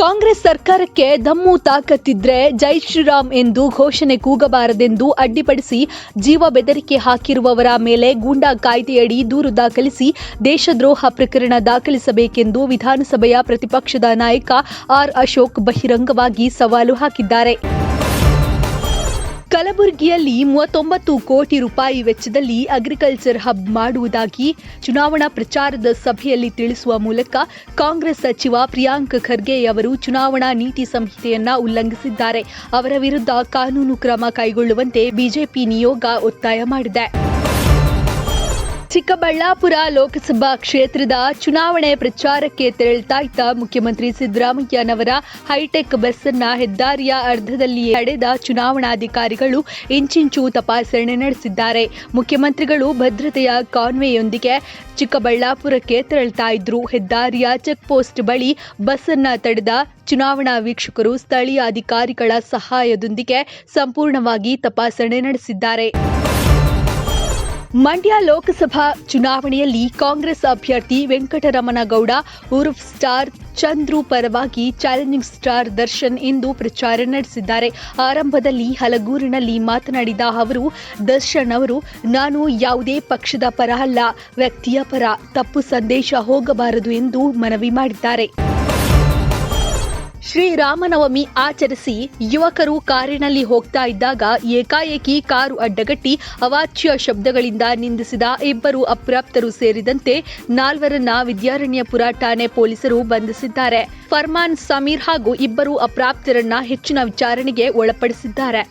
ಕಾಂಗ್ರೆಸ್ ಸರ್ಕಾರಕ್ಕೆ ದಮ್ಮು ತಾಕತ್ತಿದ್ರೆ ಜೈ ಶ್ರೀರಾಮ್ ಎಂದು ಘೋಷಣೆ ಕೂಗಬಾರದೆಂದು ಅಡ್ಡಿಪಡಿಸಿ ಜೀವ ಬೆದರಿಕೆ ಹಾಕಿರುವವರ ಮೇಲೆ ಗೂಂಡಾ ಕಾಯ್ದೆಯಡಿ ದೂರು ದಾಖಲಿಸಿ ದೇಶದ್ರೋಹ ಪ್ರಕರಣ ದಾಖಲಿಸಬೇಕೆಂದು ವಿಧಾನಸಭೆಯ ಪ್ರತಿಪಕ್ಷದ ನಾಯಕ ಆರ್ ಅಶೋಕ್ ಬಹಿರಂಗವಾಗಿ ಸವಾಲು ಹಾಕಿದ್ದಾರೆ. ಕಲಬುರಗಿಯಲ್ಲಿ ಮೂವತ್ತೊಂಬತ್ತು ಕೋಟಿ ರೂಪಾಯಿ ವೆಚ್ಚದಲ್ಲಿ ಅಗ್ರಿಕಲ್ಚರ್ ಹಬ್ ಮಾಡುವುದಾಗಿ ಚುನಾವಣಾ ಪ್ರಚಾರದ ಸಭೆಯಲ್ಲಿ ತಿಳಿಸುವ ಮೂಲಕ ಕಾಂಗ್ರೆಸ್ ಸಚಿವ ಪ್ರಿಯಾಂಕ್ ಖರ್ಗೆ ಅವರು ಚುನಾವಣಾ ನೀತಿ ಸಂಹಿತೆಯನ್ನ ಉಲ್ಲಂಘಿಸಿದ್ದಾರೆ. ಅವರ ವಿರುದ್ಧ ಕಾನೂನು ಕ್ರಮ ಕೈಗೊಳ್ಳುವಂತೆ ಬಿಜೆಪಿ ನಿಯೋಗ ಒತ್ತಾಯ ಮಾಡಿದೆ. ಚಿಕ್ಕಬಳ್ಳಾಪುರ ಲೋಕಸಭಾ ಕ್ಷೇತ್ರದ ಚುನಾವಣೆ ಪ್ರಚಾರಕ್ಕೆ ತೆರಳ್ತಾ ಇದ್ದ ಮುಖ್ಯಮಂತ್ರಿ ಸಿದ್ದರಾಮಯ್ಯನವರ ಹೈಟೆಕ್ ಬಸ್ ಅನ್ನ ಹೆದ್ದಾರಿಯ ಅರ್ಧದಲ್ಲಿಯೇ ತಡೆದ ಚುನಾವಣಾಧಿಕಾರಿಗಳು ಇಂಚಿಂಚು ತಪಾಸಣೆ ನಡೆಸಿದ್ದಾರೆ. ಮುಖ್ಯಮಂತ್ರಿಗಳು ಭದ್ರತೆಯ ಕಾನ್ವೆಯೊಂದಿಗೆ ಚಿಕ್ಕಬಳ್ಳಾಪುರಕ್ಕೆ ತೆರಳ್ತಾ ಇದ್ರು. ಹೆದ್ದಾರಿಯ ಚೆಕ್ ಪೋಸ್ಟ್ ಬಳಿ ಬಸ್ ಅನ್ನ ತಡೆದ ಚುನಾವಣಾ ವೀಕ್ಷಕರು ಸ್ಥಳೀಯ ಅಧಿಕಾರಿಗಳ ಸಹಾಯದೊಂದಿಗೆ ಸಂಪೂರ್ಣವಾಗಿ ತಪಾಸಣೆ ನಡೆಸಿದ್ದಾರೆ. ಮಂಡ್ಯ ಲೋಕಸಭಾ ಚುನಾವಣೆಯಲ್ಲಿ ಕಾಂಗ್ರೆಸ್ ಅಭ್ಯರ್ಥಿ ವೆಂಕಟರಮಣಗೌಡ, ಉರ್ಫ್ ಸ್ಟಾರ್ ಚಂದ್ರು ಪರವಾಗಿ ಚಾಲೆಂಜಿಂಗ್ ಸ್ಟಾರ್ ದರ್ಶನ್ ಇಂದು ಪ್ರಚಾರ ನಡೆಸಿದ್ದಾರೆ. ಆರಂಭದಲ್ಲಿ ಹಲಗೂರಿನಲ್ಲಿ ಮಾತನಾಡಿದ ಅವರು, ದರ್ಶನ್ ಅವರು, ನಾನು ಯಾವುದೇ ಪಕ್ಷದ ಪರ ಅಲ್ಲ, ವ್ಯಕ್ತಿಯ ಪರ ತಪ್ಪು ಸಂದೇಶ ಹೋಗಬಾರದು ಎಂದು ಮನವಿ ಮಾಡಿದ್ದಾರೆ. ಶ್ರೀರಾಮನವಮಿ ಆಚರಿಸಿ ಯುವಕರು ಕಾರಿನಲ್ಲಿ ಹೋಗ್ತಾ ಇದ್ದಾಗ ಏಕಾಏಕಿ ಕಾರು ಅಡ್ಡಗಟ್ಟಿ ಅವಾಚ್ಯ ಶಬ್ದಗಳಿಂದ ನಿಂದಿಸಿದ ಇಬ್ಬರು ಅಪ್ರಾಪ್ತರು ಸೇರಿದಂತೆ ನಾಲ್ವರನ್ನ ವಿದ್ಯಾರಣ್ಯಪುರ ಠಾಣೆ ಪೊಲೀಸರು ಬಂಧಿಸಿದ್ದಾರೆ. ಫರ್ಮಾನ್ ಸಮೀರ್ ಹಾಗೂ ಇಬ್ಬರು ಅಪ್ರಾಪ್ತರನ್ನ ಹೆಚ್ಚಿನ ವಿಚಾರಣೆಗೆ ಒಳಪಡಿಸಿದ್ದಾರೆ.